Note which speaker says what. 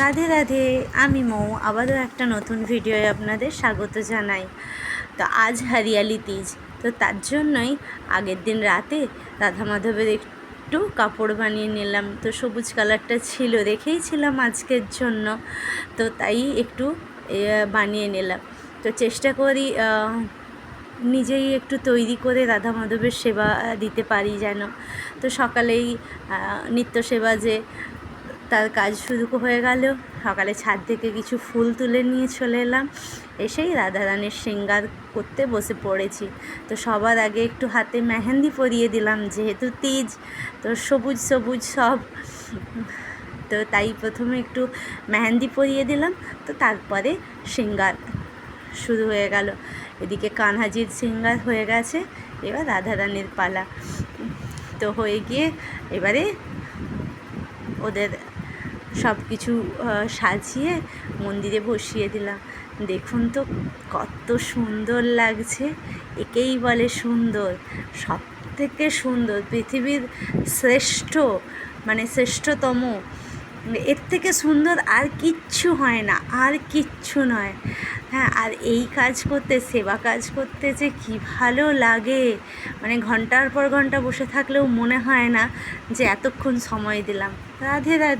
Speaker 1: রাধে রাধে, আমি মৌ। আবারও একটা নতুন ভিডিওয়ে আপনাদের স্বাগত জানাই। তো আজ হরিয়ালি তিজ। তো তার জন্যই আগের দিন রাতে রাধা মাধবের একটু কাপড় বানিয়ে নিলাম। তো সবুজ কালারটা ছিল রেখেইছিলাম আজকের জন্য। তো তাই একটু বানিয়ে নিলাম। তো চেষ্টা করি নিজেই একটু তৈরি করে রাধা মাধবের সেবা দিতে পারি যেন। তো সকালেই নিত্য সেবা যে তার কাজ শুরু হয়ে গেল। সকালে ছাদ থেকে কিছু ফুল তুলে নিয়ে চলে এলাম। এসেই রাধারানীর শৃঙ্গার করতে বসে পড়েছি। তো সবার আগে একটু হাতে মেহেন্দি পরিয়ে দিলাম, যেহেতু তিজ, তো সবুজ সবুজ সব। তো তাই প্রথমে একটু মেহেন্দি পরিয়ে দিলাম, তো তারপরে শৃঙ্গার শুরু হয়ে গেল। এদিকে কানহাজির শৃঙ্গার হয়ে গেছে, এবার রাধারানীর পালা। তো হয়ে গিয়ে এবারে ওদের সব কিছু সাজিয়ে মন্দিরে বসিয়ে দিলাম। দেখুন তো কত সুন্দর লাগছে। একেই বলে সুন্দর। সব থেকে সুন্দর, পৃথিবীর শ্রেষ্ঠ মানে শ্রেষ্ঠতম। এর থেকে সুন্দর আর কিচ্ছু হয় না, আর কিচ্ছু নয়। হ্যাঁ আর এই কাজ করতে, সেবা কাজ করতে যে কী ভালো লাগে। মানে ঘণ্টার পর ঘণ্টা বসে থাকলেও মনে হয় না যে এতক্ষণ সময় দিলাম। রাধে রাধে।